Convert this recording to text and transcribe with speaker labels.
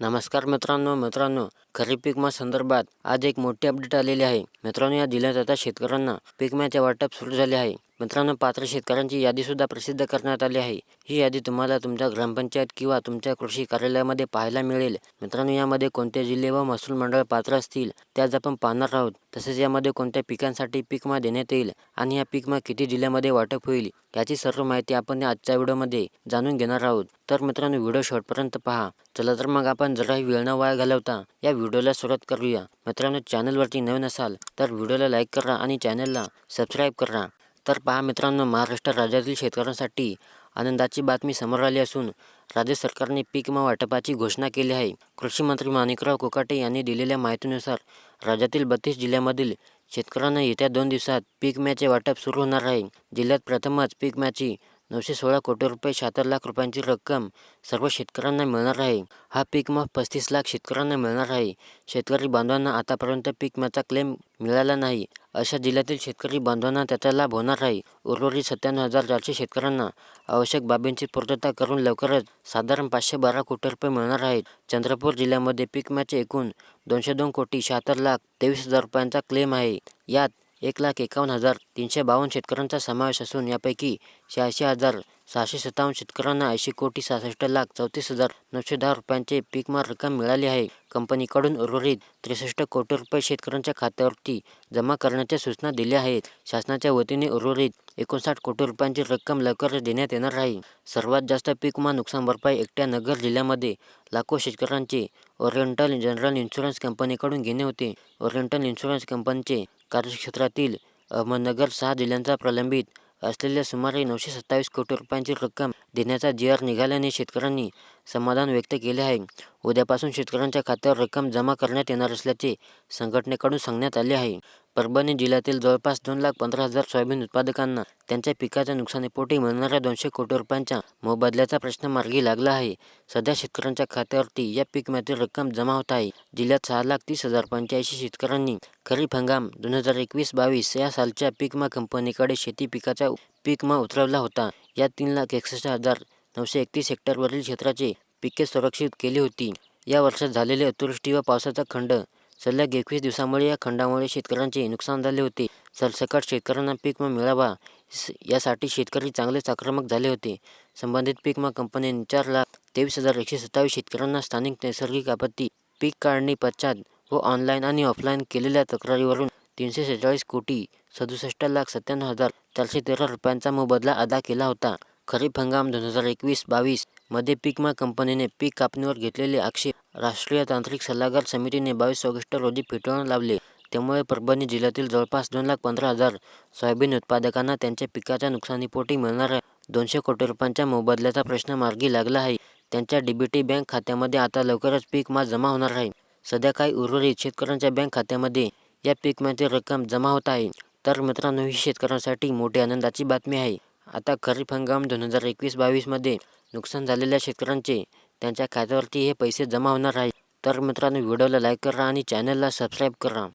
Speaker 1: नमस्कार मित्रांनो मित्रांनो. खरीप पिकमा संदर्भात आज एक मोठी अपडेट आलेली आहे. मित्रांनो या जिल्ह्यात आता शेतकऱ्यांना पिकम्याचे वाटप सुरू झाले आहे. मित्रांनो पात्र शेतकऱ्यांची यादीसुद्धा प्रसिद्ध करण्यात आली आहे. ही यादी तुम्हाला तुमच्या ग्रामपंचायत किंवा तुमच्या कृषी कार्यालयामध्ये पाहायला मिळेल. मित्रांनो यामध्ये कोणते जिल्हे व महसूल मंडळ पात्र असतील त्याच आपण पाहणार आहोत. तसेच यामध्ये कोणत्या पिकांसाठी पीकमा देण्यात येईल आणि या पीकमा किती जिल्ह्यामध्ये वाटप होईल याची सर्व माहिती आपण आजच्या व्हिडिओमध्ये जाणून घेणार आहोत. तर मित्रांनो व्हिडिओ शेवटपर्यंत पहा. चला तर मग आपण जराही वेळ न वाया घालवता या व्हिडिओला सुरुवात करूया. मित्रांनो चॅनलवरती नवीन असाल तर व्हिडिओला लाईक करा आणि चॅनलला सबस्क्राईब करा. तर पहा मित्रांनो महाराष्ट्र राज्यातील शेतकऱ्यांसाठी आनंदाची बातमी समोर आली असून राज्य सरकारने पीक विमा वाटपाची घोषणा केली आहे. कृषी मंत्री माणिकराव कोकाटे यांनी दिलेल्या माहितीनुसार राज्यातील बत्तीस जिल्ह्यामधील शेतकऱ्यांना येत्या दोन दिवसात पीक विम्याचे वाटप सुरू होणार आहे. जिल्ह्यात प्रथमच पीक विम्याची नऊशे सोळा कोटी रुपये शहात्तर लाख रुपयांची रक्कम सर्व शेतकऱ्यांना मिळणार आहे. हा पीक मग पस्तीस लाख शेतकऱ्यांना मिळणार आहे. शेतकरी बांधवांना आतापर्यंत पीक विम्याचा क्लेम मिळाला नाही. अशा जिल्ह्यातील शेतकरी बांधवांना त्याचा लाभ होणार आहे. उर्वरित सत्त्याण्णव हजार चारशे शेतकऱ्यांना आवश्यक बाबींची पूर्तता करून लवकरच साधारण पाचशे बारा कोटी रुपये मिळणार आहेत. चंद्रपूर जिल्ह्यामध्ये पीक विम्याचे एकूण दोनशे दोन कोटी शहात्तर लाख तेवीस हजार रुपयांचा क्लेम आहे. यात एक लाख एकावन्न हजार तीनशे बावन्न शेतकऱ्यांचा समावेश असून यापैकी शहाऐंशी हजार सहाशे सत्तावन्न शेतकऱ्यांना ऐंशी कोटी सहासष्ट लाख चौतीस हजार नऊशे दहा रुपयांचे पीक रक्कम मिळाली आहे. कंपनीकडून उर्वरित त्रेसष्ट कोटी रुपये शेतकऱ्यांच्या खात्यावरती जमा करण्याच्या सूचना दिल्या आहेत. शासनाच्या वतीने उर्वरित एकोणसाठ कोटी रुपयांची रक्कम लवकरच देण्यात येणार आहे. सर्वात जास्त पीकमा नुकसान भरपाई एकट्या नगर जिल्ह्यामध्ये लाखो शेतकऱ्यांचे ओरिएंटल जनरल इन्शुरन्स कंपनीकडून घेणे होते. ओरिएंटल इन्शुरन्स कंपनीचे कार्यक्षेत्रातील अहमदनगर सहा जिल्ह्यांचा प्रलंबित असलेल्या सुमारे नऊशे सत्तावीस कोटी रुपयांची रक्कम देण्याचा जी आर निघाल्याने शेतकऱ्यांनी समाधान व्यक्त केले आहे. उद्यापासून शेतकऱ्यांच्या खात्यावर रक्कम जमा करण्यात येणार असल्याचे संघटनेकडून सांगण्यात आले आहे. परभणी जिल्ह्यातील जवळपास दोन लाख पंधरा हजार सोयाबीन उत्पादकांना त्यांच्या पिकाच्या नुकसानीपोटी मिळणाऱ्या दोनशे कोटी रुपयांच्या मोबदल्याचा प्रश्न मार्गी लागला आहे. सध्या शेतकऱ्यांच्या खात्यावरती या पीक विम्यातील रक्कम जमा होत आहे. जिल्ह्यात सहा लाख तीस हजार पंच्याऐंशी शेतकऱ्यांनी खरीप हंगाम दोन हजार एकवीस बावीस या सालच्या पीक विमा कंपनीकडे शेती पिकाचा पीक विमा उतरवला होता. या तीन लाख एकसष्ट हजार नऊशे एकतीस हेक्टरवरील क्षेत्राचे पिके सुरक्षित केली होती. या वर्षात झालेले अतिवृष्टी व पावसाचा खंड सलग एकवीस दिवसामुळे या खंडामुळे शेतकऱ्यांचे नुकसान झाले होते. सरसकट शेतकऱ्यांना पीक विमा मिळावा. यासाठी शेतकरी चांगलेच आक्रमक झाले होते. संबंधित पीक विमा कंपनीने चार लाख तेवीस हजार एकशे सत्तावीस शेतकऱ्यांना स्थानिक नैसर्गिक आपत्ती पीक काढणी पश्चात व ऑनलाईन आणि ऑफलाईन केलेल्या तक्रारीवरून तीनशे सेहेचाळीस कोटी सदुसष्ट लाख सत्त्याण्णव हजार चारशे तेरा रुपयांचा मोबदला अदा केला होता. खरीप हंगाम दोन हजार एकवीस बावीसमध्ये पिकमा कंपनीने पीक कापणीवर घेतलेले आक्षेप. राष्ट्रीय तांत्रिक सल्लागार समितीने बावीस ऑगस्ट रोजी फेटाळून लावले. त्यामुळे परभणी जिल्ह्यातील जवळपास दोन लाख पंधरा हजार सोयाबीन उत्पादकांना त्यांच्या पिकाच्या नुकसानीपोटी मिळणाऱ्या दोनशे कोटी रुपयांच्या मोबदल्याचा प्रश्न मार्गी लागला आहे. त्यांच्या डीबीटी बँक खात्यामध्ये आता लवकरच पीक मा जमा होणार आहे. सध्या काही उर्वरित शेतकऱ्यांच्या बँक खात्यामध्ये या पीक रक्कम जमा होत आहे. तर मित्रांनो ही शेतकऱ्यांसाठी मोठी आनंदाची बातमी आहे. आता खरीप हंगाम दोन हजार एकवीस बावीसमध्ये नुकसान झालेल्या शेतकऱ्यांचे त्यांच्या खात्यावरती हे पैसे जमा होणार आहे तर मित्रांनो व्हिडिओला लाईक करा आणि चॅनलला सबस्क्राईब करा.